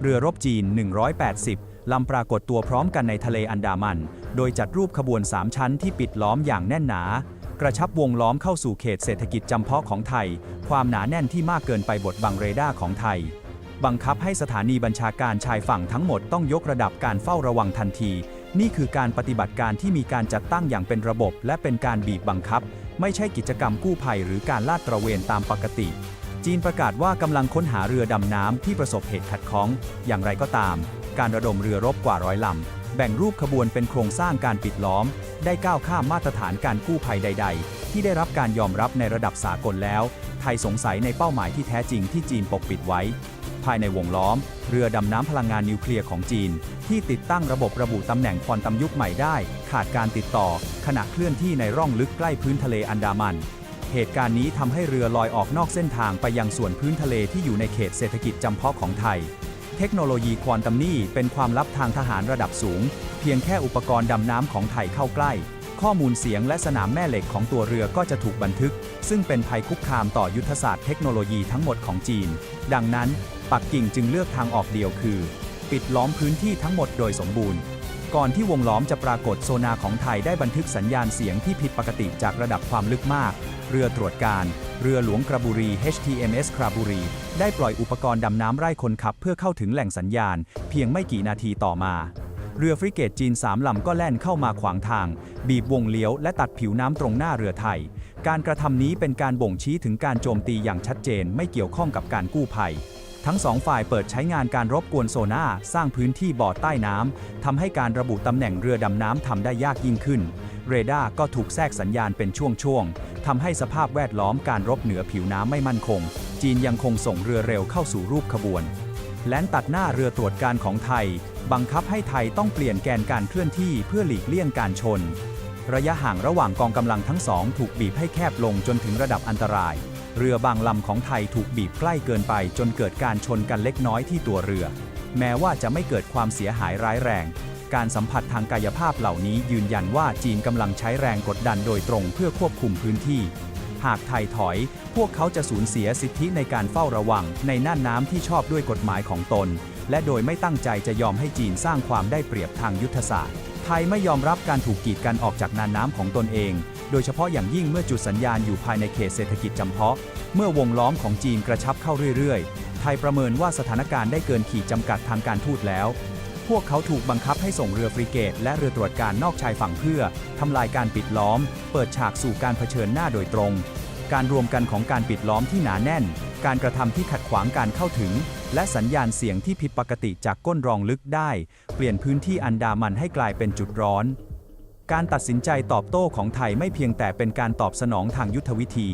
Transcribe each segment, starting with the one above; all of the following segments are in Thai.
เรือรบจีน 180 ลำปรากฏตัวพร้อมกันในทะเลอันดามัน โดยจัดรูปขบวน 3 ชั้นที่ปิดล้อมอย่างแน่นหนา กระชับวงล้อมเข้าสู่เขตเศรษฐกิจจำเพาะของไทย ความหนาแน่นที่มากเกินไปบทบังเรดาร์ของไทย บังคับให้สถานีบัญชาการชายฝั่งทั้งหมดต้องยกระดับการเฝ้าระวังทันที นี่คือการปฏิบัติการที่มีการจัดตั้งอย่างเป็นระบบ และเป็นการบีบบังคับ ไม่ใช่กิจกรรมกู้ภัยหรือการลาดตระเวนตามปกติ จีนประกาศว่ากำลังค้นหาเรือดำน้ำที่ประสบเหตุขัดข้อง อย่างไรก็ตาม การระดมเรือรบกว่าร้อยลำ แบ่งรูปขบวนเป็นโครงสร้างการปิดล้อม ได้ก้าวข้ามมาตรฐานการกู้ภัยใด ๆ ที่ได้รับการยอมรับในระดับสากลแล้ว ไทยสงสัยในเป้าหมายที่แท้จริงที่จีนปกปิดไว้ ภายในวงล้อม เรือดำน้ำพลังงานนิวเคลียร์ของจีน ที่ติดตั้งระบบระบุตำแหน่งควอนตัมยุคใหม่ได้ ขาดการติดต่อ ขณะเคลื่อนที่ในร่องลึกใกล้พื้นทะเลอันดามัน เหตุการณ์นี้ทำให้เรือลอยออกนอกเส้นทางไปยังส่วนพื้นทะเลที่อยู่ในเขตเศรษฐกิจจำเพาะของไทย เทคโนโลยีควอนตัมนี่เป็นความลับทางทหารระดับสูง เพียงแค่อุปกรณ์ดำน้ำของไทยเข้าใกล้ ข้อมูลเสียงและสนามแม่เหล็กของตัวเรือก็จะถูกบันทึก ซึ่งเป็นภัยคุกคามต่อยุทธศาสตร์เทคโนโลยีทั้งหมดของจีน ดังนั้น ปักกิ่งจึงเลือกทางออกเดียวคือ ปิดล้อมพื้นที่ทั้งหมดโดยสมบูรณ์ก่อนที่วงล้อมจะปรากฏโซนาของไทยได้บันทึกสัญญาณเสียงที่ผิดปกติจากระดับความลึกมาก เรือตรวจการ เรือหลวงกระบุรี HTMS กระบุรี ได้ปล่อยอุปกรณ์ดำน้ำไร้คนขับ เพื่อเข้าถึงแหล่งสัญญาณ เพียงไม่กี่นาทีต่อมา เรือฟริเกตจีนสามลำก็แล่นเข้ามาขวางทาง บีบวงเลี้ยวและตัดผิวน้ำตรงหน้าเรือไทย การกระทำนี้เป็นการบ่งชี้ถึงการโจมตีอย่างชัดเจนไม่เกี่ยวข้องกับการกู้ภัยทั้งสองฝ่ายเปิดใช้งานการรบกวนโซน่าสร้างพื้นที่บ่อใต้น้ำทำให้การระบุตำแหน่งเรือดำน้ำทำได้ยากยิ่งขึ้น เรดาร์ก็ถูกแทรกสัญญาณเป็นช่วงๆ ทำให้สภาพแวดล้อมการรบเหนือผิวน้ำไม่มั่นคง จีนยังคงส่งเรือเร็วเข้าสู่รูปขบวน แลนตัดหน้าเรือตรวจการของไทย บังคับให้ไทยต้องเปลี่ยนแกนการเคลื่อนที่เพื่อหลีกเลี่ยงการชน ระยะห่างระหว่างกองกำลังทั้งสองถูกบีบให้แคบลงจนถึงระดับอันตราย เรือบางลำของไทยถูกบีบใกล้เกินไป จนเกิดการชนกันเล็กน้อยที่ตัวเรือ แม้ว่าจะไม่เกิดความเสียหายร้ายแรง การสัมผัสทางกายภาพเหล่านี้ยืนยันว่าจีนกำลังใช้แรงกดดันโดยตรงเพื่อควบคุมพื้นที่ หากไทยถอย พวกเขาจะสูญเสียสิทธิในการเฝ้าระวัง ในน่านน้ำที่ชอบด้วยกฎหมายของตน และโดยไม่ตั้งใจจะยอมให้จีนสร้างความได้เปรียบทางยุทธศาสตร์ไทยไม่ยอมรับการถูกกีดกันออกจากน่านน้ำของตนเอง โดยเฉพาะอย่างยิ่งเมื่อจุดสัญญาณอยู่ภายในเขตเศรษฐกิจจำเพาะ เมื่อวงล้อมของจีนกระชับเข้าเรื่อยๆ ไทยประเมินว่าสถานการณ์ได้เกินขีดจำกัดทางการทูตแล้ว พวกเขาถูกบังคับให้ส่งเรือฟริเกต และเรือตรวจการนอกชายฝั่งเพื่อทำลายการปิดล้อม เปิดฉากสู่การเผชิญหน้าโดยตรง การรวมกันของการปิดล้อมที่หนาแน่น การกระทำที่ขัดขวางการเข้าถึง และสัญญาณเสียงที่ผิดปกติจากก้นรองลึกได้ เปลี่ยนพื้นที่อันดามันให้กลายเป็นจุดร้อน การตัดสินใจตอบโต้ของไทยไม่เพียงแต่เป็นการตอบสนองทางยุทธวิธี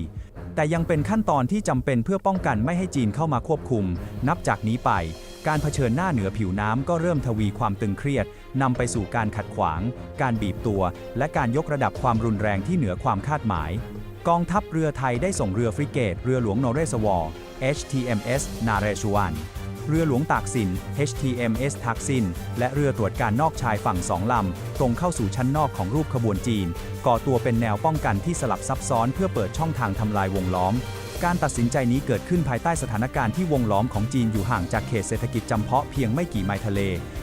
แต่ยังเป็นขั้นตอนที่จำเป็นเพื่อป้องกันไม่ให้จีนเข้ามาควบคุม นับจากนี้ไป การเผชิญหน้าเหนือผิวน้ำก็เริ่มทวีความตึงเครียดนำไปสู่การขัดขวาง การบีบตัว และการยกระดับความรุนแรงที่เหนือความคาดหมาย กองทัพเรือไทยได้ส่งเรือฟริเกต เรือหลวงนเรสวอร์ HTMS นาเรชวันเรือหลวงตากสิน HTMS ทักซิน และเรือตรวจการนอกชายฝั่งสองลำ ตรงเข้าสู่ชั้นนอกของรูปขบวนจีน ก่อตัวเป็นแนวป้องกันที่สลับซับซ้อนเพื่อเปิดช่องทางทำลายวงล้อม การตัดสินใจนี้เกิดขึ้นภายใต้สถานการณ์ที่วงล้อมของจีนอยู่ห่างจากเขตเศรษฐกิจจำเพาะเพียงไม่กี่ไมล์ทะเล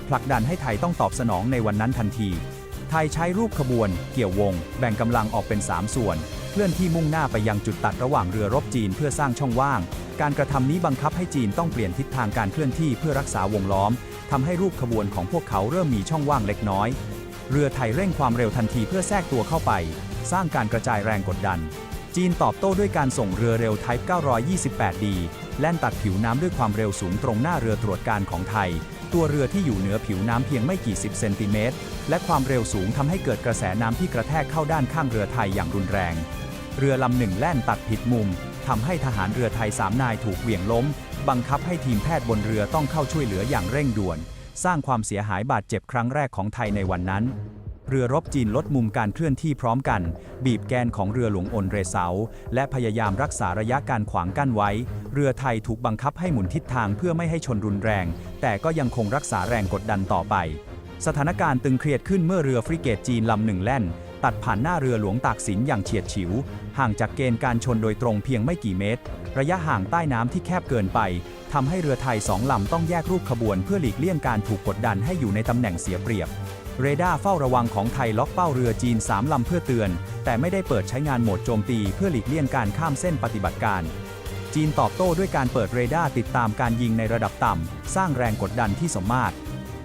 ผลักดันให้ไทยต้องตอบสนองในวันนั้นทันที ไทยใช้รูปขบวน เกี่ยววง แบ่งกำลังออกเป็น 3 ส่วน เคลื่อนที่มุ่งหน้าไปยังจุดตัดระหว่างเรือรบจีนเพื่อสร้างช่องว่าง การกระทำนี้บังคับให้จีนต้องเปลี่ยนทิศทางการเคลื่อนที่เพื่อรักษาวงล้อมทำให้รูปขบวนของพวกเขาเริ่มมีช่องว่างเล็กน้อย เรือไทยเร่งความเร็วทันทีเพื่อแทรกตัวเข้าไป สร้างการกระจายแรงกดดัน จีนตอบโต้ด้วยการส่งเรือเร็ว Type 928D แล่นตัดผิวน้ำด้วยความเร็วสูงตรงหน้าเรือตรวจการของไทย ตัวเรือที่อยู่เหนือผิวน้ำเพียงไม่กี่สิบเซนติเมตร และความเร็วสูงทำให้เกิดกระแสน้ำที่กระแทกเข้าด้านข้างเรือไทยอย่างรุนแรง เรือลำหนึ่งแล่นตัดผิดมุมทำให้ทหารเรือไทยสามนายถูกเหวี่ยงล้ม บังคับให้ทีมแพทย์บนเรือต้องเข้าช่วยเหลืออย่างเร่งด่วน สร้างความเสียหายบาดเจ็บครั้งแรกของไทยในวันนั้น เรือรบจีนลดมุมการเคลื่อนที่พร้อมกัน บีบแกนของเรือหลวงอนเรเซาและพยายามรักษาระยะการขวางกั้นไว้ เรือไทยถูกบังคับให้หมุนทิศทางเพื่อไม่ให้ชนรุนแรง แต่ก็ยังคงรักษาแรงกดดันต่อไป สถานการณ์ตึงเครียดขึ้นเมื่อเรือฟริเกตจีนลำหนึ่งแล่น ตัดผ่านหน้าเรือหลวงตากสินอย่างเฉียดฉิว ห่างจากเกณฑ์การชนโดยตรงเพียงไม่กี่เมตร ระยะห่างใต้น้ำที่แคบเกินไปทำให้เรือไทยสองลำต้องแยกรูปขบวนเพื่อหลีกเลี่ยงการถูกกดดันให้อยู่ในตำแหน่งเสียเปรียบ เรดาร์เฝ้าระวังของไทยล็อกเป้าเรือจีน 3 ลำเพื่อเตือน แต่ไม่ได้เปิดใช้งานโหมดโจมตีเพื่อหลีกเลี่ยงการข้ามเส้นปฏิบัติการ จีนตอบโต้ด้วยการเปิดเรดาร์ติดตามการยิงในระดับต่ำ สร้างแรงกดดันที่สมมาตร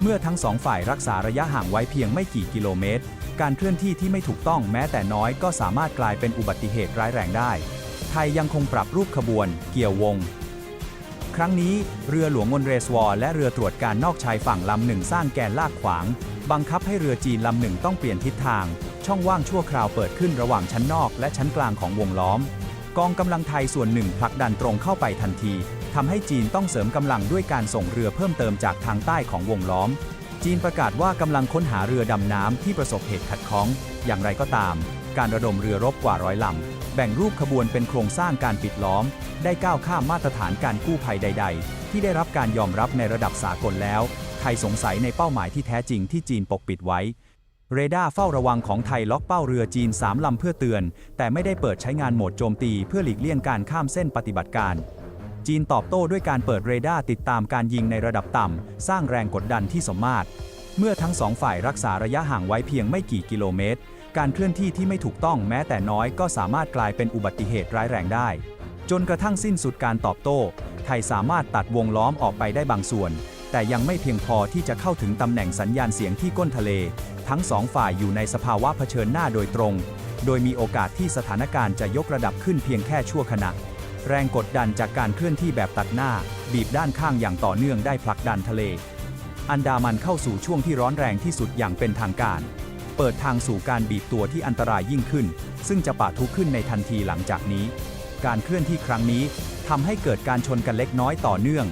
เมื่อทั้งสองฝ่ายรักษาระยะห่างไว้เพียงไม่กี่กิโลเมตร การเคลื่อนที่ที่ไม่ถูกต้องแม้แต่น้อยก็สามารถกลายเป็นอุบัติเหตุร้ายแรงได้ ไทยยังคงปรับรูปขบวน เกี่ยววง ครั้งนี้เรือหลวงมนเรสวอร์และเรือตรวจการนอกชายฝั่งลำหนึ่งสร้างแกนลากขวาง บังคับให้เรือจีนลำหนึ่งต้องเปลี่ยนทิศทาง ช่องว่างชั่วคราวเปิดขึ้นระหว่างชั้นนอกและชั้นกลางของวงล้อม กองกำลังไทยส่วนหนึ่งผลักดันตรงเข้าไปทันทีทำให้จีนต้องเสริมกำลังด้วยการส่งเรือเพิ่มเติมจากทางใต้ของวงล้อม จีนประกาศว่ากำลังค้นหาเรือดำน้ำที่ประสบเหตุขัดข้อง อย่างไรก็ตาม การระดมเรือรบกว่าร้อยลำ แบ่งรูปขบวนเป็นโครงสร้างการปิดล้อม ได้ก้าวข้ามมาตรฐานการกู้ภัยใด ๆ ที่ได้รับการยอมรับในระดับสากลแล้ว ไทยสงสัยในเป้าหมายที่แท้จริงที่จีนปกปิดไว้ เรดาร์เฝ้าระวังของไทยล็อกเป้าเรือจีน 3 ลำเพื่อเตือน แต่ไม่ได้เปิดใช้งานโหมดโจมตีเพื่อหลีกเลี่ยงการข้ามเส้นปฏิบัติการจีนตอบโต้ด้วยการเปิดเรดาร์ติดตามการยิงในระดับต่ำ สร้างแรงกดดันที่สมมาตร เมื่อทั้งสองฝ่ายรักษาระยะห่างไว้เพียงไม่กี่กิโลเมตร การเคลื่อนที่ที่ไม่ถูกต้องแม้แต่น้อยก็สามารถกลายเป็นอุบัติเหตุร้ายแรงได้ จนกระทั่งสิ้นสุดการตอบโต้ ไทยสามารถตัดวงล้อมออกไปได้บางส่วน แต่ยังไม่เพียงพอที่จะเข้าถึงตำแหน่งสัญญาณเสียงที่ก้นทะเล ทั้งสองฝ่ายอยู่ในสภาวะเผชิญหน้าโดยตรง โดยมีโอกาสที่สถานการณ์จะยกระดับขึ้นเพียงแค่ชั่วขณะ แรงกดดันจากการเคลื่อนที่แบบตัดหน้า บีบด้านข้างอย่างต่อเนื่องได้ผลักดันทะเล อันดามันเข้าสู่ช่วงที่ร้อนแรงที่สุดอย่างเป็นทางการ เปิดทางสู่การบีบตัวที่อันตรายยิ่งขึ้น ซึ่งจะปะทุขึ้นในทันทีหลังจากนี้ การเคลื่อนที่ครั้งนี้ทำให้เกิดการชนกันเล็กน้อยต่อเนื่อง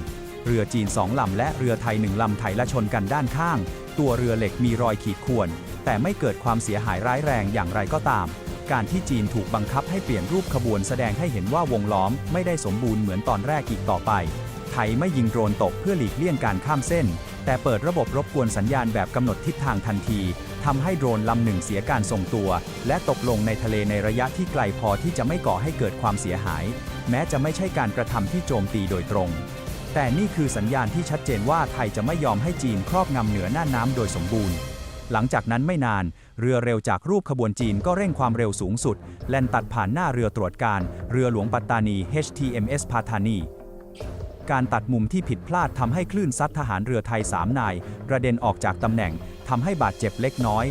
เรือจีนสองลำและเรือไทยหนึ่งลำไทยละชนกันด้านข้าง ตัวเรือเหล็กมีรอยขีดข่วน แต่ไม่เกิดความเสียหายร้ายแรงอย่างไรก็ตาม การที่จีนถูกบังคับให้เปลี่ยนรูปขบวนแสดงให้เห็นว่าวงล้อมไม่ได้สมบูรณ์เหมือนตอนแรกอีกต่อไป ไทยไม่ยิงโดรนตกเพื่อหลีกเลี่ยงการข้ามเส้น แต่เปิดระบบรบกวนสัญญาณแบบกำหนดทิศทางทันที ทำให้โดรนลำหนึ่งเสียการทรงตัว และตกลงในทะเลในระยะที่ไกลพอที่จะไม่ก่อให้เกิดความเสียหาย แม้จะไม่ใช่การกระทำที่โจมตีโดยตรง แต่นี่คือสัญญาณที่ชัดเจนว่าไทยจะไม่ยอมให้จีนครอบงำเหนือหน้าน้ำโดยสมบูรณ์ หลังจากนั้นไม่นาน เรือเร็วจากรูปขบวนจีนก็เร่งความเร็วสูงสุด แล่นตัดผ่านหน้าเรือตรวจการ เรือหลวงปัตตานี HTMS พาธานี การตัดมุมที่ผิดพลาดทำให้คลื่นซัดทหารเรือไทย 3 นายกระเด็นออกจากตำแหน่งทำให้บาดเจ็บเล็กน้อย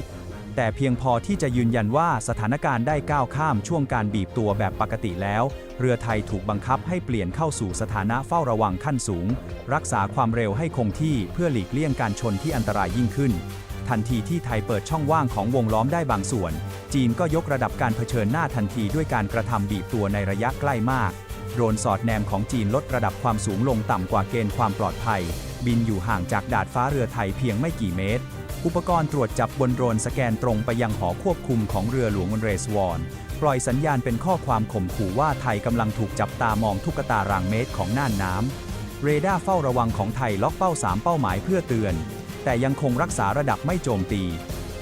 แต่เพียงพอที่จะยืนยันว่าสถานการณ์ได้ก้าวข้ามช่วงการบีบตัวแบบปกติแล้ว เรือไทยถูกบังคับให้เปลี่ยนเข้าสู่สถานะเฝ้าระวังขั้นสูง รักษาความเร็วให้คงที่เพื่อหลีกเลี่ยงการชนที่อันตรายยิ่งขึ้น ทันทีที่ไทยเปิดช่องว่างของวงล้อมได้บางส่วน จีนก็ยกระดับการเผชิญหน้าทันทีด้วยการกระทำบีบตัวในระยะใกล้มาก โดรนสอดแนมของจีนลดระดับความสูงลงต่ำกว่าเกณฑ์ความปลอดภัย บินอยู่ห่างจากดาดฟ้าเรือไทยเพียงไม่กี่เมตร อุปกรณ์ตรวจจับบนโดรนสแกนตรงไปยังหอควบคุมของเรือหลวงเรสวอนปล่อยสัญญาณเป็นข้อความข่มขู่ว่าไทยกำลังถูกจับตามองทุกตารางเมตรของน่านน้ำเรดาร์เฝ้าระวังของไทยล็อกเป้า 3 เป้าหมายเพื่อเตือน แต่ยังคงรักษาระดับไม่โจมตี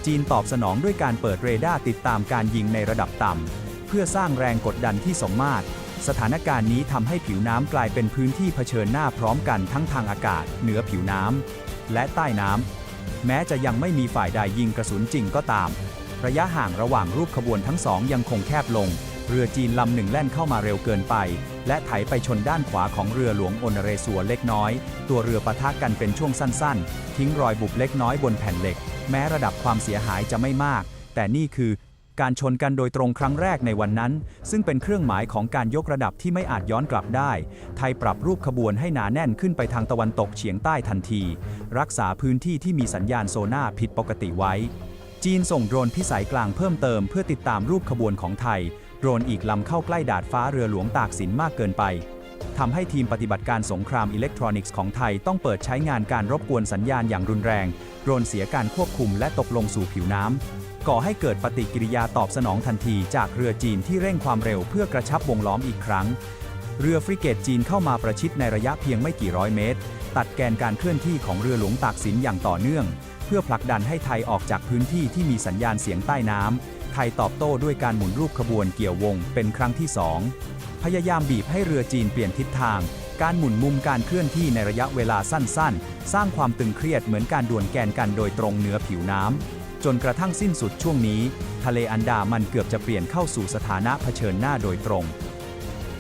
จีนตอบสนองด้วยการเปิดเรดาร์ติดตามการยิงในระดับต่ำเพื่อสร้างแรงกดดันที่สมมาตร สถานการณ์นี้ทำให้ผิวน้ำกลายเป็นพื้นที่เผชิญหน้าพร้อมกันทั้งทางอากาศ เหนือผิวน้ำและใต้น้ำแม้จะยังไม่มีฝ่ายใดยิงกระสุนจริงก็ตาม ระยะห่างระหว่างรูปขบวนทั้งสองยังคงแคบลง เรือจีนลำหนึ่งแล่นเข้ามาเร็วเกินไป และไถไปชนด้านขวาของเรือหลวงโอนเรซัวเล็กน้อย ตัวเรือปะทะกันเป็นช่วงสั้นๆ ทิ้งรอยบุบเล็กน้อยบนแผ่นเหล็ก แม้ระดับความเสียหายจะไม่มาก แต่นี่คือ การชนกันโดยตรงครั้งแรกในวันนั้น ซึ่งเป็นเครื่องหมายของการยกระดับที่ไม่อาจย้อนกลับได้ ไทยปรับรูปขบวนให้หนาแน่นขึ้นไปทางตะวันตกเฉียงใต้ทันที รักษาพื้นที่ที่มีสัญญาณโซน่าผิดปกติไว้ จีนส่งโดรนพิสัยกลางเพิ่มเติมเพื่อติดตามรูปขบวนของไทย โดรนอีกลำเข้าใกล้ดาดฟ้าเรือหลวงตากสินมากเกินไปทำให้ทีมปฏิบัติการสงครามอิเล็กทรอนิกส์ของไทยต้องเปิดใช้งานการรบกวนสัญญาณอย่างรุนแรง โดรนเสียการควบคุมและตกลงสู่ผิวน้ำ ก่อให้เกิดปฏิกิริยาตอบสนองทันทีจากเรือจีนที่เร่งความเร็วเพื่อกระชับวงล้อมอีกครั้ง เรือฟริเกตจีนเข้ามาประชิดในระยะเพียงไม่กี่ร้อยเมตร ตัดแกนการเคลื่อนที่ของเรือหลวงตากสินอย่างต่อเนื่อง เพื่อผลักดันให้ไทยออกจากพื้นที่ที่มีสัญญาณเสียงใต้น้ำไทยตอบโต้ด้วยการหมุนรูปขบวนเกี่ยววงเป็นครั้งที่สองพยายามบีบให้เรือจีนเปลี่ยนทิศทาง การหมุนมุมการเคลื่อนที่ในระยะเวลาสั้นๆ สร้างความตึงเครียดเหมือนการดวลแกนกันโดยตรงเหนือผิวน้ำ จนกระทั่งสิ้นสุดช่วงนี้ ทะเลอันดามันเกือบจะเปลี่ยนเข้าสู่สถานะเผชิญหน้าโดยตรง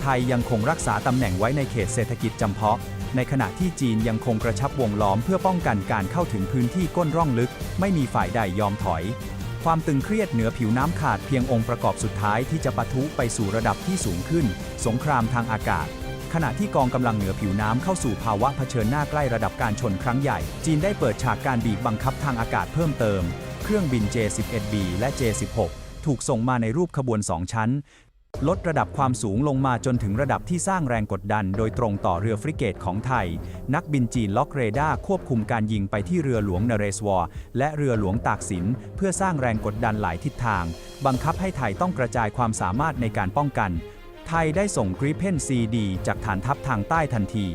ไทยยังคงรักษาตำแหน่งไว้ในเขตเศรษฐกิจจำเพาะ ในขณะที่จีนยังคงกระชับวงล้อมเพื่อป้องกันการเข้าถึงพื้นที่ก้นร่องลึก ไม่มีฝ่ายใดยอมถอย ความตึงเครียดเหนือผิวน้ำขาดเพียงองค์ประกอบสุดท้ายที่จะปะทุไปสู่ระดับที่สูงขึ้น สงครามทางอากาศขณะที่กองกำลังเหนือผิวน้ำเข้าสู่ภาวะเผชิญหน้าใกล้ระดับการชนครั้งใหญ่ จีนได้เปิดฉากการบีบบังคับทางอากาศเพิ่มเติม เครื่องบิน J-11B และ J-16 ถูกส่งมาในรูปขบวน 2 ชั้น ลดระดับความสูงลงมาจนถึงระดับที่สร้างแรงกดดัน โดยตรงต่อเรือฟริเกตของไทย นักบินจีนล็อกเรดาร์ควบคุมการยิงไปที่เรือหลวงนเรศวรและเรือหลวงตากสิน เพื่อสร้างแรงกดดันหลายทิศทาง บังคับให้ไทยต้องกระจายความสามารถในการป้องกัน ไทยได้ส่งกริเพน CD จากฐานทัพทางใต้ทันที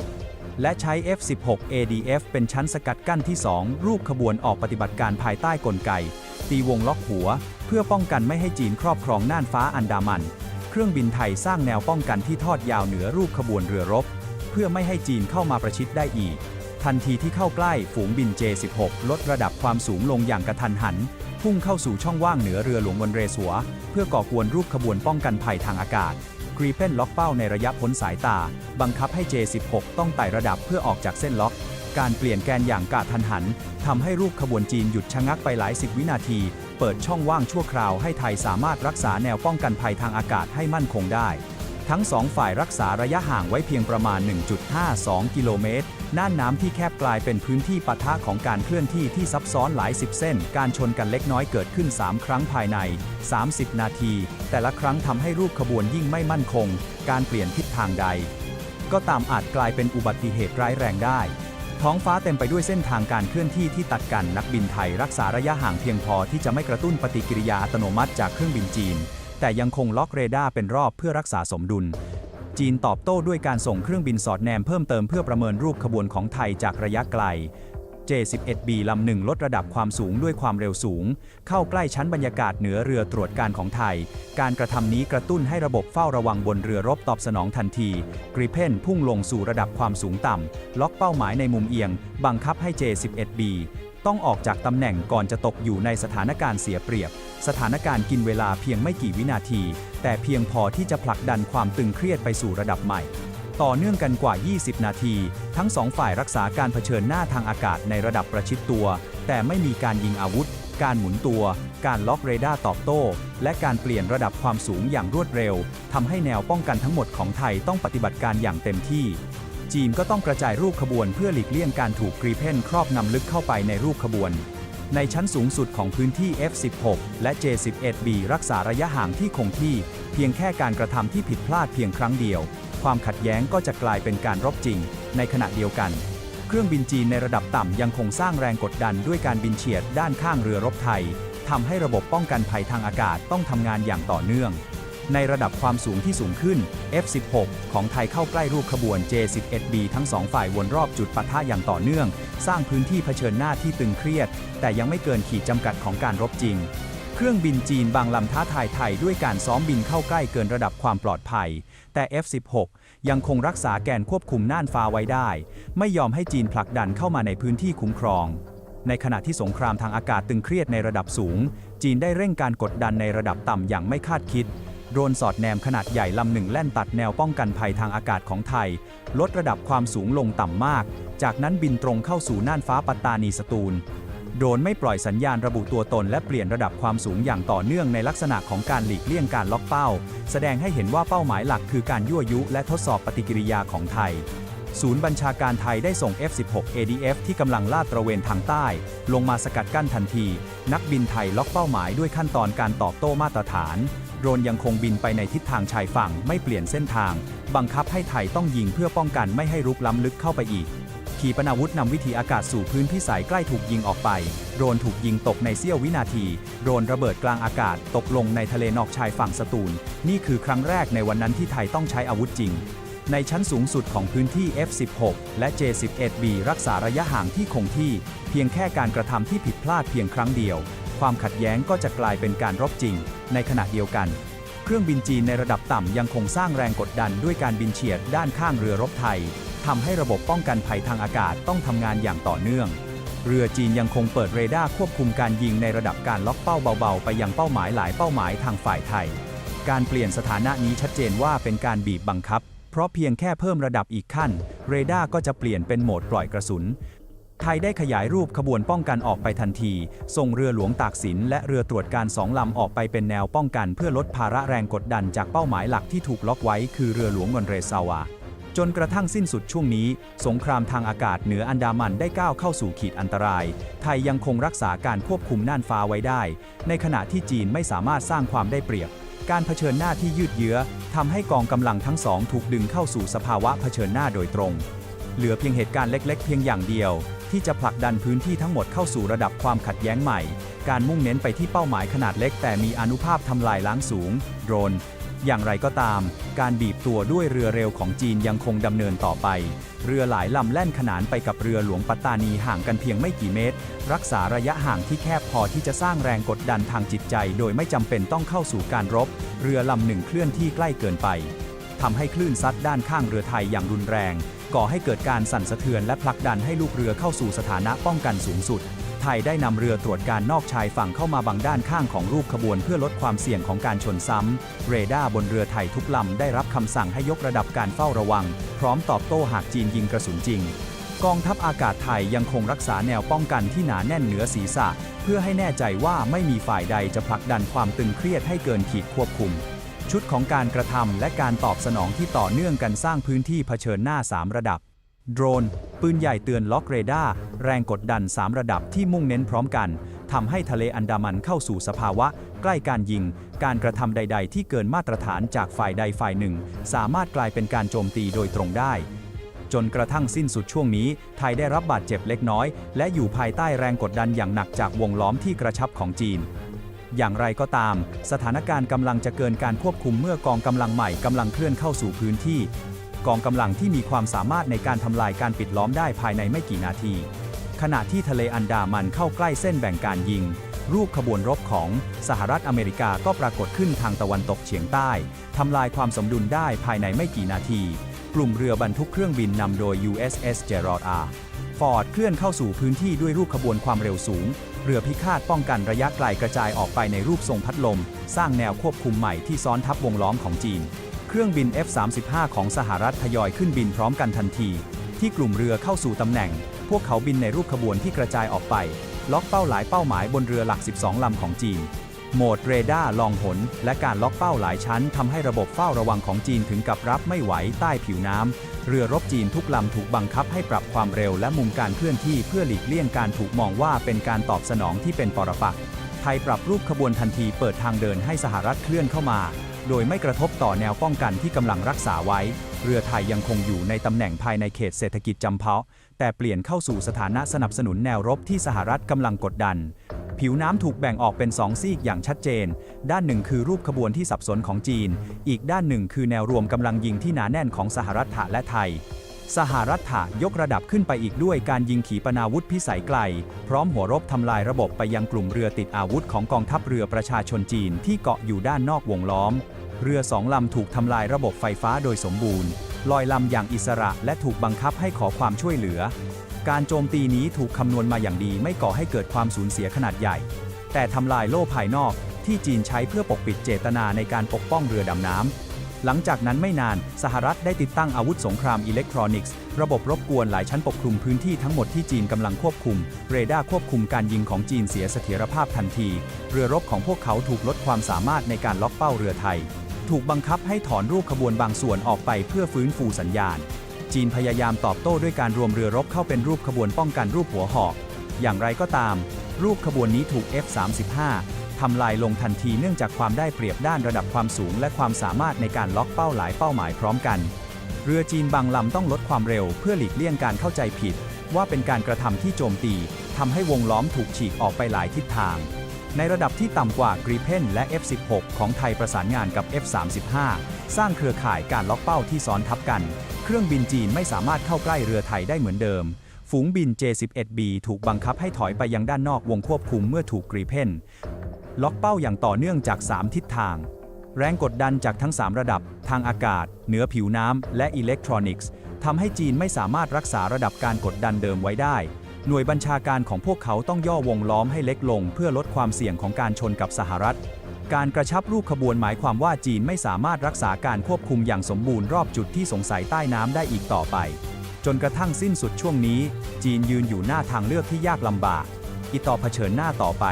และใช้ F-16 ADF เป็นชั้นสกัดกั้นที่ 2 รูปขบวนออกปฏิบัติการภายใต้กลไก ตีวงล็อกหัว เพื่อป้องกันไม่ให้จีนครอบครองน่านฟ้าอันดามัน เครื่องบินไทยสร้างแนวป้องกันที่ทอดยาวเหนือรูปขบวนเรือรบ เพื่อไม่ให้จีนเข้ามาประชิดได้อีก ทันทีที่เข้าใกล้ฝูงบิน J16 ลดระดับความสูงลงอย่างกระทันหัน พุ่งเข้าสู่ช่องว่างเหนือเรือหลวงวนเรสัวเพื่อก่อกวนรูปขบวนป้องกันภัยทางอากาศ กรีเพนล็อกเป้าในระยะพ้นสายตา บังคับให้ J16 ต้องไต่ระดับเพื่อออกจากเส้นล็อก การเปลี่ยนแกนอย่างกาทันหันทำให้รูปขบวนจีนหยุดชะงักไปหลายสิบวินาที เปิดช่องว่างชั่วคราวให้ไทยสามารถรักษาแนวป้องกันภัยทางอากาศให้มั่นคงได้ ทั้งสองฝ่ายรักษาระยะห่างไว้เพียงประมาณ 1.52 กิโลเมตร น่านน้ำที่แคบกลายเป็นพื้นที่ปะทะของการเคลื่อนที่ที่ซับซ้อนหลายสิบเส้น การชนกันเล็กน้อยเกิดขึ้น 3 ครั้งภายใน 30 นาที แต่ละครั้งทำให้รูปขบวนยิ่งไม่มั่นคง การเปลี่ยนทิศทางใด ก็ตามอาจกลายเป็นอุบัติเหตุร้ายแรงได้ ท้องฟ้าเต็มไปด้วยเส้นทางการเคลื่อนที่ที่ตัดกันนักบินไทยรักษาระยะห่างเพียงพอที่จะไม่กระตุ้นปฏิกิริยาอัตโนมัติจากเครื่องบินจีน แต่ยังคงล็อกเรดาร์เป็นรอบเพื่อรักษาสมดุล จีนตอบโต้ด้วยการส่งเครื่องบินสอดแนมเพิ่มเติมเพื่อประเมินรูปขบวนของไทยจากระยะไกล J11B ลำหนึ่งลดระดับความสูงด้วยความเร็วสูง เข้าใกล้ชั้นบรรยากาศเหนือเรือตรวจการของไทย การกระทำนี้กระตุ้นให้ระบบเฝ้าระวังบนเรือรบตอบสนองทันที กริเพนพุ่งลงสู่ระดับความสูงต่ำ ล็อกเป้าหมายในมุมเอียง บังคับให้ J11B ต้องออกจากตำแหน่งก่อนจะตกอยู่ในสถานการณ์เสียเปรียบ สถานการณ์กินเวลาเพียงไม่กี่วินาที แต่เพียงพอที่จะผลักดันความตึงเครียดไปสู่ระดับใหม่ ต่อเนื่องกันกว่า 20 นาที ทั้งสองฝ่ายรักษาการเผชิญหน้าทางอากาศในระดับประชิดตัว แต่ไม่มีการยิงอาวุธ การหมุนตัว การล็อกเรดาร์ตอบโต้ และการเปลี่ยนระดับความสูงอย่างรวดเร็วทำให้แนวป้องกันทั้งหมดของไทยต้องปฏิบัติการอย่างเต็มที่ จีนก็ต้องกระจายรูปขบวนเพื่อหลีกเลี่ยงการถูกกรีเพนครอบนำลึกเข้าไปในรูปขบวน ในชั้นสูงสุดของพื้นที่ F16 และ J11B รักษาระยะห่างที่คงที่ เพียงแค่การกระทำที่ผิดพลาดเพียงครั้งเดียว ความขัดแย้งก็จะกลายเป็นการรบจริง ในขณะเดียวกัน เครื่องบินจีนในระดับต่ำยังคงสร้างแรงกดดันด้วยการบินเฉียดด้านข้างเรือรบไทยทำให้ระบบป้องกันภัยทางอากาศต้องทำงานอย่างต่อเนื่อง ในระดับความสูงที่สูงขึ้น F16 ของไทยเข้าใกล้รูปขบวน J11B ทั้งสองฝ่ายวนรอบจุดปะทะอย่างต่อเนื่อง สร้างพื้นที่เผชิญหน้าที่ตึงเครียด แต่ยังไม่เกินขีดจำกัดของการรบจริง เครื่องบินจีนบางลำท้าทายไทยด้วยการซ้อมบินเข้าใกล้เกินระดับความปลอดภัย แต่ F16 ยังคงรักษาแกนควบคุมน่านฟ้าไว้ได้ ไม่ยอมให้จีนผลักดันเข้ามาในพื้นที่คุ้มครองในขณะที่สงครามทางอากาศตึงเครียดในระดับสูง จีนได้เร่งการกดดันในระดับต่ำอย่างไม่คาดคิด โดรนสอดแนมขนาดใหญ่ลำหนึ่งแล่นตัดแนวป้องกันภัยทางอากาศของไทย ลดระดับความสูงลงต่ำมาก จากนั้นบินตรงเข้าสู่น่านฟ้าปัตตานีสตูล โดรนไม่ปล่อยสัญญาณระบุตัวตนและเปลี่ยนระดับความสูงอย่างต่อเนื่องในลักษณะของการหลีกเลี่ยงการล็อกเป้า แสดงให้เห็นว่าเป้าหมายหลักคือการยั่วยุและทดสอบปฏิกิริยาของไทยศูนย์บัญชาการไทยได้ส่ง F-16 ADF ที่กำลังลาดตระเวนทางใต้ ลงมาสกัดกั้นทันที นักบินไทยล็อกเป้าหมายด้วยขั้นตอนการตอบโต้มาตรฐาน รนยังคงบินไปในทิศทางชายฝั่งไม่เปลี่ยนเส้นทาง บังคับให้ไทยต้องยิงเพื่อป้องกันไม่ให้รุกล้ำลึกเข้าไปอีก ขีปนาวุธนำวิถีอากาศสู่พื้นพิสัยใกล้ถูกยิงออกไป โดรนถูกยิงตกในเสี้ยววินาที โดรนระเบิดกลางอากาศตกลงในทะเลนอกชายฝั่งสตูล นี่คือครั้งแรกในวันนั้นที่ไทยต้องใช้อาวุธจริง ในชั้นสูงสุดของพื้นที่ F16 และ J11B รักษาระยะห่างที่คงที่ เพียงแค่การกระทำที่ผิดพลาดเพียงครั้งเดียว ความขัดแย้งก็จะกลายเป็นการรบจริง ในขณะเดียวกัน เครื่องบินจีนในระดับต่ำยังคงสร้างแรงกดดันด้วยการบินเฉียดด้านข้างเรือรบไทยทำให้ระบบป้องกันภัยทางอากาศต้องทำงานอย่างต่อเนื่อง เรือจีนยังคงเปิดเรดาร์ควบคุมการยิงในระดับการล็อกเป้าเบาๆ ไปยังเป้าหมายหลายเป้าหมายทางฝ่ายไทย การเปลี่ยนสถานะนี้ชัดเจนว่าเป็นการบีบบังคับ เพราะเพียงแค่เพิ่มระดับอีกขั้น เรดาร์ก็จะเปลี่ยนเป็นโหมดปล่อยกระสุน ไทยได้ขยายรูปขบวนป้องกันออกไปทันที ส่งเรือหลวงตากสินและเรือตรวจการสองลำออกไปเป็นแนวป้องกันเพื่อลดภาระแรงกดดันจากเป้าหมายหลักที่ถูกล็อกไว้คือเรือหลวงงอนเรซาวา จนกระทั่งสิ้นสุดช่วงนี้ สงครามทางอากาศเหนืออันดามันได้ก้าวเข้าสู่ขีดอันตราย ไทยยังคงรักษาการควบคุมน่านฟ้าไว้ได้ ในขณะที่จีนไม่สามารถสร้างความได้เปรียบ การเผชิญหน้าที่ยืดเยื้อทำให้กองกำลังทั้งสองถูกดึงเข้าสู่สภาวะเผชิญหน้าโดยตรง เหลือเพียงเหตุการณ์เล็ก ๆ เพียงอย่างเดียว ที่จะผลักดันพื้นที่ทั้งหมดเข้าสู่ระดับความขัดแย้งใหม่ การมุ่งเน้นไปที่เป้าหมายขนาดเล็ก แต่มีอนุภาพทำลายล้างสูง โดรน อย่างไรก็ตาม การบีบตัวด้วยเรือเร็วของจีนยังคงดำเนินต่อไป เรือหลายลำแล่นขนานไปกับเรือหลวงปัตตานีห่างกันเพียงไม่กี่เมตร รักษาระยะห่างที่แคบพอที่จะสร้างแรงกดดันทางจิตใจ โดยไม่จำเป็นต้องเข้าสู่การรบ เรือลำหนึ่งเคลื่อนที่ใกล้เกินไป ทำให้คลื่นซัดด้านข้างเรือไทยอย่างรุนแรง ก่อให้เกิดการสั่นสะเทือนและผลักดันให้ลูกเรือเข้าสู่สถานะป้องกันสูงสุด ไทยได้นำเรือตรวจการนอกชายฝั่งเข้ามาบังด้านข้างของรูปขบวนเพื่อลดความเสี่ยงของการชนซ้ำ เรดาร์บนเรือไทยทุกลำได้รับคำสั่งให้ยกระดับการเฝ้าระวัง พร้อมตอบโต้หากจีนยิงกระสุนจริงกองทัพอากาศไทยยังคงรักษาแนวป้องกันที่หนาแน่นเหนือศีรษะ เพื่อให้แน่ใจว่าไม่มีฝ่ายใดจะผลักดันความตึงเครียดให้เกินขีดควบคุม ชุดของการกระทำและการตอบสนองที่ต่อเนื่องกันสร้างพื้นที่เผชิญหน้า 3 ระดับ โดรน ปืนใหญ่เตือนล็อกเรดาร์แรงกดดัน 3 ระดับที่มุ่งเน้นพร้อมกันทำให้ทะเลอันดามันเข้าสู่สภาวะ ใกล้การยิง การกระทำใด ๆ ที่เกินมาตรฐานจากฝ่ายใดฝ่ายหนึ่ง สามารถกลายเป็นการโจมตีโดยตรงได้ จนกระทั่งสิ้นสุดช่วงนี้ ไทยได้รับบาดเจ็บเล็กน้อย และอยู่ภายใต้แรงกดดันอย่างหนักจากวงล้อมที่กระชับของจีน อย่างไรก็ตาม สถานการณ์กำลังจะเกินการควบคุมเมื่อกองกำลังใหม่กำลังเคลื่อนเข้าสู่พื้นที่ กองกำลังที่มีความสามารถในการทำลายการปิดล้อมได้ภายในไม่กี่นาที ขณะที่ทะเลอันดามันเข้าใกล้เส้นแบ่งการยิง รูปขบวนรบของสหรัฐอเมริกาก็ปรากฏขึ้นทางตะวันตกเฉียงใต้ทำลายความสมดุลได้ภายในไม่กี่นาที กลุ่มเรือบรรทุกเครื่องบินนำโดย USS Gerald R. ฟอร์ดเคลื่อนเข้าสู่พื้นที่ด้วยรูปขบวนความเร็วสูง เรือพิฆาตป้องกันระยะไกลกระจายออกไปในรูปทรงพัดลม สร้างแนวควบคุมใหม่ที่ซ้อนทับวงล้อมของจีน เครื่องบิน F-35 ของสหรัฐทยอยขึ้นบินพร้อมกันทันที ที่กลุ่มเรือเข้าสู่ตำแหน่ง พวกเขาบินในรูปขบวนที่กระจายออกไป ล็อกเป้าหลายเป้าหมายบนเรือหลัก 12 ลำของจีน โหมดเรดาร์ลองหน และการล็อกเป้าหลายชั้นทำให้ระบบเฝ้าระวังของจีนถึงกับรับไม่ไหวใต้ผิวน้ำ เรือรบจีนทุกลำถูกบังคับให้ปรับความเร็วและมุมการเคลื่อนที่เพื่อหลีกเลี่ยงการถูกมองว่าเป็นการตอบสนองที่เป็นปรปักษ์ไทยปรับรูปขบวนทันทีเปิดทางเดินให้สหรัฐเคลื่อนเข้ามา โดยไม่กระทบต่อแนวป้องกันที่กำลังรักษาไว้ เรือไทยยังคงอยู่ในตำแหน่งภายในเขตเศรษฐกิจจำเพาะ แต่เปลี่ยนเข้าสู่สถานะสนับสนุนแนวรบที่สหรัฐกำลังกดดัน ผิวน้ำถูกแบ่งออกเป็นสองซีกอย่างชัดเจน ด้านหนึ่งคือรูปขบวนที่สับสนของจีน อีกด้านหนึ่งคือแนวรวมกำลังยิงที่หนาแน่นของสหรัฐและไทย สหรัฐยกระดับขึ้นไปอีกด้วยการยิงขีปนาวุธพิสัยไกล พร้อมหัวรบทำลายระบบไปยังกลุ่มเรือติดอาวุธของกองทัพเรือประชาชนจีนที่เกาะอยู่ด้านนอกวงล้อม เรือสองลำถูกทำลายระบบไฟฟ้าโดยสมบูรณ์ลอยลำอย่างอิสระและถูกบังคับให้ขอความช่วยเหลือ การโจมตีนี้ถูกคำนวณมาอย่างดีไม่ก่อให้เกิดความสูญเสียขนาดใหญ่ แต่ทำลายโล่ภายนอกที่จีนใช้เพื่อปกปิดเจตนาในการปกป้องเรือดำน้ำ หลังจากนั้นไม่นานสหรัฐได้ติดตั้งอาวุธสงครามอิเล็กทรอนิกส์ ระบบรบกวนหลายชั้นปกคลุมพื้นที่ทั้งหมดที่จีนกำลังควบคุม เรดาร์ควบคุมการยิงของจีนเสียเสถียรภาพทันที เรือรบของพวกเขาถูกลดความสามารถในการล็อกเป้าเรือไทย ถูกบังคับให้ถอนรูปขบวนบางส่วนออกไปเพื่อฟื้นฟูสัญญาณ จีนพยายามตอบโต้ด้วยการรวมเรือรบเข้าเป็นรูปขบวนป้องกันรูปหัวหอก อย่างไรก็ตาม รูปขบวนนี้ถูก F-35 ทำลายลงทันทีเนื่องจากความได้เปรียบด้านระดับความสูง และความสามารถในการล็อกเป้าหลายเป้าหมายพร้อมกัน เรือจีนบางลำต้องลดความเร็วเพื่อหลีกเลี่ยงการเข้าใจผิด ว่าเป็นการกระทำที่โจมตีทำให้วงล้อมถูกฉีกออกไปหลายทิศทาง ในระดับที่ต่ำกว่า Gripen และ F16 ของไทยประสานงานกับ F35 สร้างเครือข่ายการล็อกเป้าที่ซ้อนทับกัน เครื่องบินจีนไม่สามารถเข้าใกล้เรือไทยได้เหมือนเดิม ฝูงบิน J-11B ถูกบังคับให้ถอยไปยังด้านนอกวงควบคุมเมื่อถูกกรีเพนล็อกเป้าอย่างต่อเนื่องจาก 3 ทิศทาง แรงกดดันจากทั้ง 3 ระดับ ทางอากาศ เหนือผิวน้ำและอิเล็กทรอนิกส์ทำให้จีนไม่สามารถรักษาระดับการกดดันเดิมไว้ได้ หน่วยบัญชาการของพวกเขาต้องย่อวงล้อมให้เล็กลง เพื่อลดความเสี่ยงของการชนกับสหรัฐ การกระชับรูปขบวนหมายความว่าจีนไม่สามารถรักษาการควบคุมอย่างสมบูรณ์รอบจุดที่สงสัยใต้น้ำได้อีกต่อไป จนกระทั่งสิ้นสุดช่วงนี้ จีนยืนอยู่หน้าทางเลือกที่ยากลำบาก อีต่อเผชิญหน้าต่อไป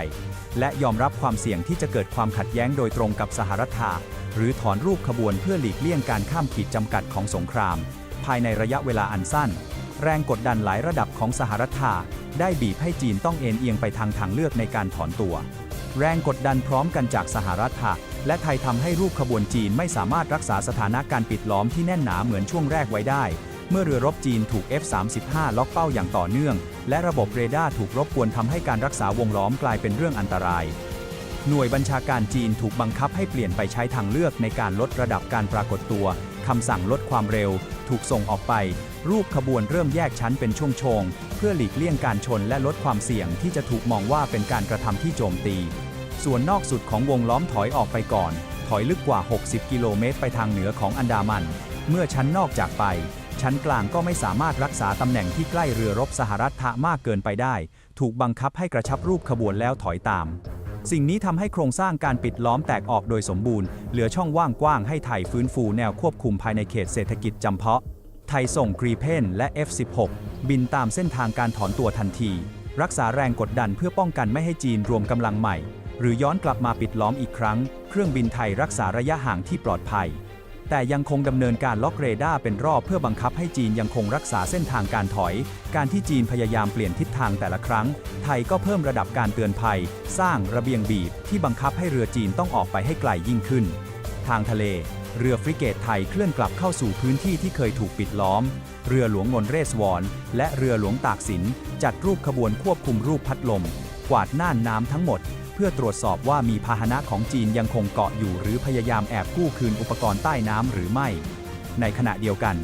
และยอมรับความเสี่ยงที่จะเกิดความขัดแย้งโดยตรงกับสหรัฐาหรือถอนรูปขบวนเพื่อหลีกเลี่ยงการข้ามขีดจำกัดของสงคราม ภายในระยะเวลาอันสั้น แรงกดดันหลายระดับของสหรัฐาได้บีบให้จีนต้องเอ็นเอียงไปทางทางเลือกในการถอนตัว แรงกดดันพร้อมกันจากสหรัฐาและไทยทำให้รูปขบวนจีนไม่สามารถรักษาสถานะการปิดล้อมที่แน่นหนาเหมือนช่วงแรกไว้ได้ เมื่อเรือรบจีนถูก F-35 ล็อกเป้าอย่างต่อเนื่อง และระบบเรดาร์ถูกรบกวนทำให้การรักษาวงล้อมกลายเป็นเรื่องอันตราย หน่วยบัญชาการจีนถูกบังคับให้เปลี่ยนไปใช้ทางเลือกในการลดระดับการปรากฏตัวคำสั่งลดความเร็ว ถูกส่งออกไป รูปขบวนเริ่มแยกชั้นเป็นช่วงๆ เพื่อหลีกเลี่ยงการชนและลดความเสี่ยงที่จะถูกมองว่าเป็นการกระทำที่โจมตี ส่วนนอกสุดของวงล้อมถอยออกไปก่อน ถอยลึกกว่า 60 กิโลเมตรไปทางเหนือของอันดามัน เมื่อชั้นนอกจากไปชั้นกลางก็ไม่สามารถรักษาตำแหน่งที่ใกล้เรือรบสหรัฐทะมากเกินไปได้ ถูกบังคับให้กระชับรูปขบวนแล้วถอยตาม สิ่งนี้ทำให้โครงสร้างการปิดล้อมแตกออกโดยสมบูรณ์ เหลือช่องว่างกว้างให้ไทยฟื้นฟูแนวควบคุมภายในเขตเศรษฐกิจจำเพาะ ไทยส่งกรีเพนและ F16 บินตามเส้นทางการถอนตัวทันที รักษาแรงกดดันเพื่อป้องกันไม่ให้จีนรวมกำลังใหม่ หรือย้อนกลับมาปิดล้อมอีกครั้ง เครื่องบินไทยรักษาระยะห่างที่ปลอดภัย แต่ยังคงดำเนินการล็อกเรดาร์เป็นรอบเพื่อบังคับให้จีนยังคงรักษาเส้นทางการถอย การที่จีนพยายามเปลี่ยนทิศทางแต่ละครั้ง ไทยก็เพิ่มระดับการเตือนภัย สร้างระเบียงบีบ ที่บังคับให้เรือจีนต้องออกไปให้ไกลยิ่งขึ้น ทางทะเล เรือฟริเกตไทยเคลื่อนกลับเข้าสู่พื้นที่ที่เคยถูกปิดล้อม เรือหลวงมนเรศวรและเรือหลวงตากสินจัดรูปขบวนควบคุมรูปพัดลม กวาดน่านน้ำทั้งหมด เพื่อตรวจสอบว่ามีพาหนะของจีนยังคงเกาะอยู่หรือพยายามแอบกู้คืนอุปกรณ์ใต้น้ำหรือไม่ ในขณะเดียวกัน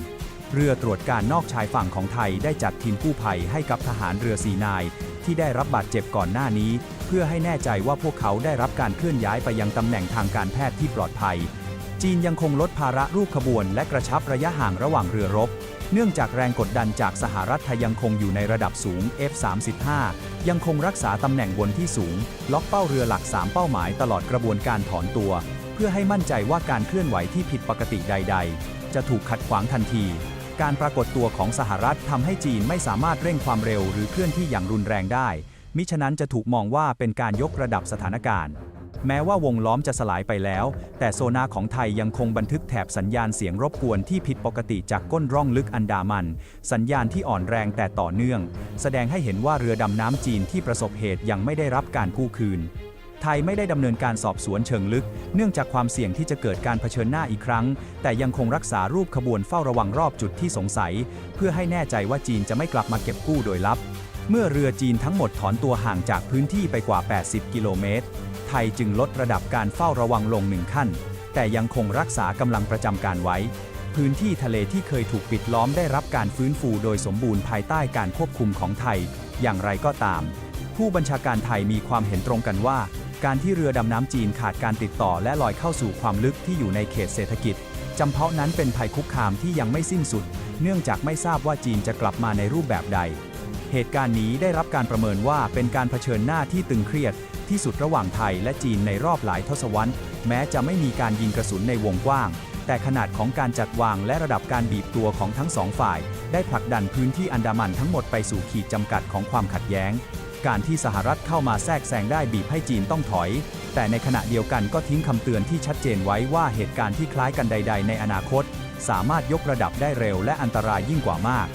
เรือตรวจการนอกชายฝั่งของไทยได้จัดทีมกู้ภัยให้กับทหารเรือสีนาย ที่ได้รับบาดเจ็บก่อนหน้านี้ เพื่อให้แน่ใจว่าพวกเขาได้รับการเคลื่อนย้ายไปยังตำแหน่งทางการแพทย์ที่ปลอดภัย จีนยังคงลดภาระรูปขบวน และกระชับระยะห่างระหว่างเรือรบ เนื่องจากแรงกดดันจากสหรัฐยังคงอยู่ในระดับสูง F-35 ยังคงรักษาตำแหน่งบนที่สูง ล็อกเป้าเรือหลัก 3 เป้าหมายตลอดกระบวนการถอนตัว เพื่อให้มั่นใจว่าการเคลื่อนไหวที่ผิดปกติใด ๆ จะถูกขัดขวางทันที การปรากฏตัวของสหรัฐทำให้จีนไม่สามารถเร่งความเร็วหรือเคลื่อนที่อย่างรุนแรงได้ มิฉะนั้นจะถูกมองว่าเป็นการยกระดับสถานการณ์ แม้ว่าวงล้อมจะสลายไปแล้ว แต่โซนาของไทยยังคงบันทึกแถบสัญญาณเสียงรบกวนที่ผิดปกติจากก้นร่องลึกอันดามัน สัญญาณที่อ่อนแรงแต่ต่อเนื่อง แสดงให้เห็นว่าเรือดำน้ำจีนที่ประสบเหตุยังไม่ได้รับการกู้คืนไทยไม่ได้ดำเนินการสอบสวนเชิงลึก เนื่องจากความเสี่ยงที่จะเกิดการเผชิญหน้าอีกครั้ง แต่ยังคงรักษารูปขบวนเฝ้าระวังรอบจุดที่สงสัย เพื่อให้แน่ใจว่าจีนจะไม่กลับมาเก็บกู้โดยลับ เมื่อเรือจีนทั้งหมดถอนตัวห่างจากพื้นที่ไปกว่า 80 กิโลเมตร ไทยจึงลดระดับการเฝ้าระวังลงหนึ่งขั้น แต่ยังคงรักษากำลังประจำการไว้ พื้นที่ทะเลที่เคยถูกปิดล้อมได้รับการฟื้นฟูโดยสมบูรณ์ภายใต้การควบคุมของไทย อย่างไรก็ตาม ผู้บัญชาการไทยมีความเห็นตรงกันว่า การที่เรือดำน้ำจีนขาดการติดต่อและลอยเข้าสู่ความลึกที่อยู่ในเขตเศรษฐกิจจำเพาะนั้นเป็นภัยคุกคามที่ยังไม่สิ้นสุด เนื่องจากไม่ทราบว่าจีนจะกลับมาในรูปแบบใด เหตุการณ์นี้ได้รับการประเมินว่าเป็นการเผชิญหน้าที่ตึงเครียด ที่สุดระหว่างไทยและจีนในรอบหลายทศวรรษ แม้จะไม่มีการยิงกระสุนในวงกว้าง แต่ขนาดของการจัดวางและระดับการบีบตัวของทั้งสองฝ่าย ได้ผลักดันพื้นที่อันดามันทั้งหมดไปสู่ขีดจำกัดของความขัดแย้ง การที่สหรัฐเข้ามาแทรกแซงได้บีบให้จีนต้องถอย แต่ในขณะเดียวกันก็ทิ้งคำเตือนที่ชัดเจนไว้ว่าเหตุการณ์ที่คล้ายกันใด ๆ ในอนาคต สามารถยกระดับได้เร็วและอันตรายยิ่งกว่ามาก